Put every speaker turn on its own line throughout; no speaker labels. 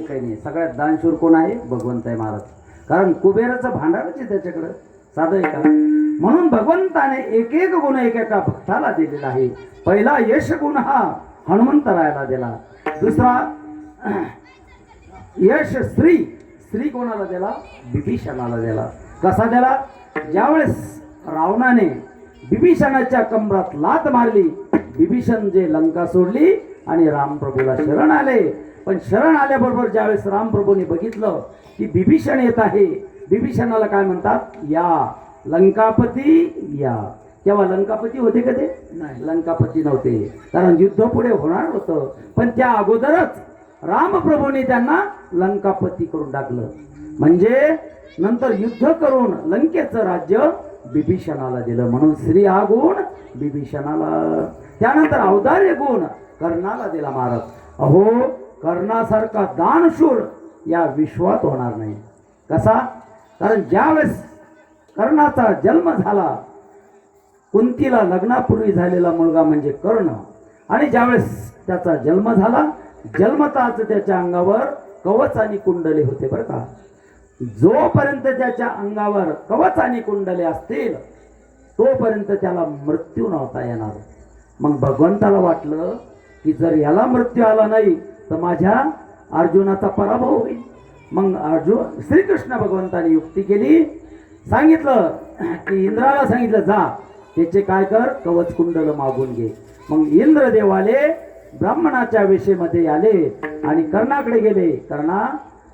काही नाही. सगळ्यात दानशूर कोण आहे? भगवंत आहे महाराज. कारण कुबेराचं भांडारच आहे त्याच्याकडं. साधं आहे का? म्हणून भगवंताने एक एक गुण एकेका भक्ताला दिलेला आहे. पहिला यश गुण हा हनुमंतरायाला दिला. दुसरा यश स्त्री स्त्री कोणाला दिला? बिभीषणाला दिला. कसा दिला? ज्यावेळेस रावणाने बिभीषणाच्या कमरात लात मारली बिभीषण जे लंका सोडली आणि रामप्रभूला शरण आले पण शरण आल्याबरोबर ज्यावेळेस रामप्रभूने बघितलं की बिभीषण येत आहे बिभीषणाला काय म्हणतात? या. लंकापती या. तेव्हा लंकापती होते का ते? नाही. लंकापती नव्हते. कारण युद्ध पुढे होणार होतं. पण त्या अगोदरच रामप्रभूने त्यांना लंकापती करून टाकलं. म्हणजे नंतर युद्ध करून लंकेचं राज्य बिभीषणाला दिलं. म्हणून स्त्री हा गुण बिभीषणाला त्यानंतर औदार्य गुण कर्णाला दिला महाराज. अहो कर्णासारखा दानशूर या विश्वात होणार नाही. कसा? कारण ज्यावेळेस कर्णाचा जन्म झाला कुंतीला लग्नापूर्वी झालेला मुलगा म्हणजे कर्ण. आणि ज्यावेळेस त्याचा जन्म झाला जन्मताच त्याच्या अंगावर कवच आणि कुंडले होते बरं का. जोपर्यंत त्याच्या अंगावर कवच आणि कुंडले असतील तोपर्यंत त्याला मृत्यू नव्हता येणार. मग भगवंताला वाटलं की जर याला मृत्यू आला नाही तर माझ्या अर्जुनाचा पराभव होईल. मग अर्जुन श्रीकृष्ण भगवंताने युक्ती केली. सांगितलं की इंद्राला सांगितलं जा त्याचे काय कर कवच कुंडल मागून घे. मग इंद्रदेवाले ब्राह्मणाच्या वेशेमध्ये आले आणि कर्णाकडे गेले. कर्णा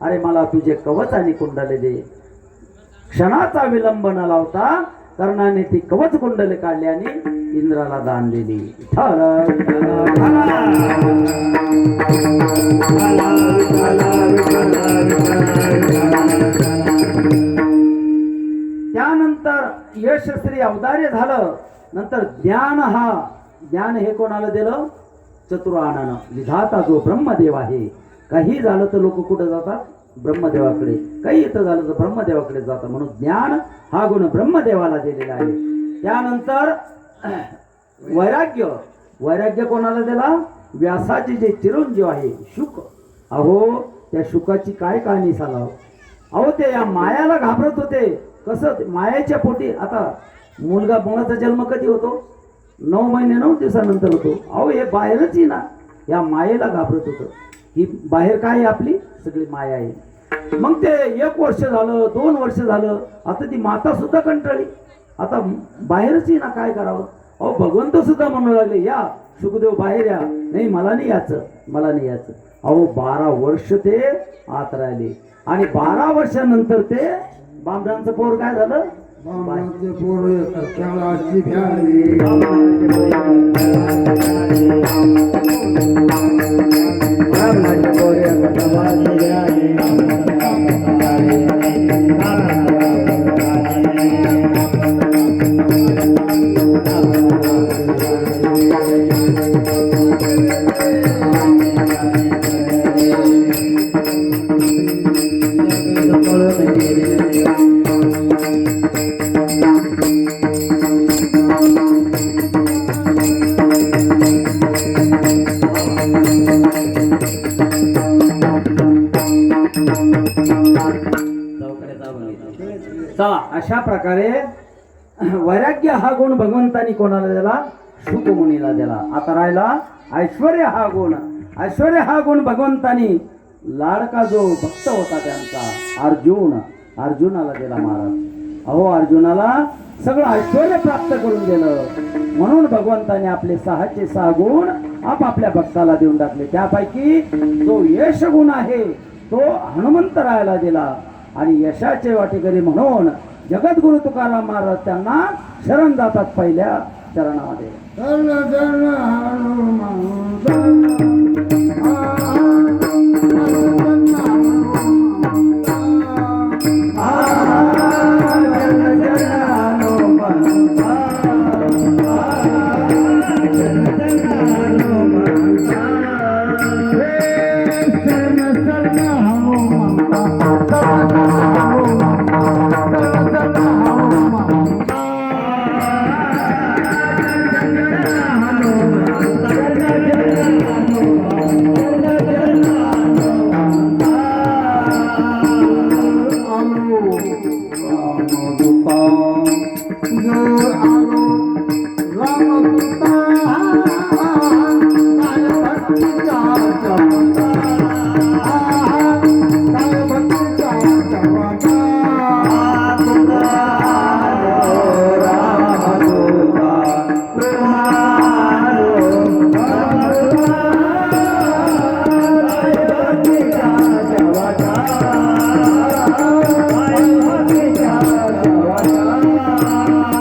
अरे मला तुझे कवच आणि कुंडले दे. क्षणाचा विलंब न लावता कर्णाने ती कवच कुंडले काढली आणि इंद्राला दान दिली. यश श्री झालं नंतर ज्ञान हा ज्ञान हे कोणाला दिलं? चतुराणानं. विधाता जो ब्रह्मदेव आहे. काही झालं तर लोक कुठं जातात? ब्रह्मदेवाकडे. काही इथं झालं तर ब्रह्मदेवाकडे जातात. म्हणून ज्ञान हा गुण ब्रह्मदेवाला दिलेला आहे. त्यानंतर वैराग्य. वैराग्य कोणाला दिला? व्यासाचे जे चिरंजीव आहे शुक. अहो त्या शुकाची काय कहाणी सांगावं अहो ते या मायाला घाबरत होते. कसं? मायाच्या पोटी आता मुलगा मुलाचा जन्म कधी होतो? नऊ महिने नऊ दिवसानंतर होतो. अहो हे बाहेरच आहे ना या मायेला घाबरत होतं. ही बाहेर काय आहे आपली? सगळी माया आहे. मग ते एक वर्ष झालं दोन वर्ष झालं. आता ती माता सुद्धा कंटाळली. आता बाहेरच आहे ना काय करावं? अहो भगवंत सुद्धा म्हणू लागले या सुखदेव बाहेर या. नाही मला नाही याचं मला नाही याचं अहो बारा वर्ष ते आत राहिले. आणि बारा वर्षानंतर ते बामडांचं पोर काय झालं?
妈妈的不是鞋垫了几片
你 अशा प्रकारे वैराग्य हा गुण भगवंतानी कोणाला दिला? शुकमुनीला दिला. आता राहिला ऐश्वर्य हा गुण. ऐश्वर्य हा गुण भगवंतानी लाडका जो भक्त होता त्यांचा अर्जुन अर्जुनाला दिला महाराज. अहो अर्जुनाला सगळं ऐश्वर्य प्राप्त करून दिलं. म्हणून भगवंताने आपले सहाचे सहा गुण आपापल्या भक्ताला देऊन टाकले. त्यापैकी जो यश गुण आहे तो हनुमंतरायाला दिला. आणि यशाचे वाटेकरी म्हणून जगद्गुरु तुकाराम महाराज त्यांना शरण जातात पहिल्या चरणामध्ये.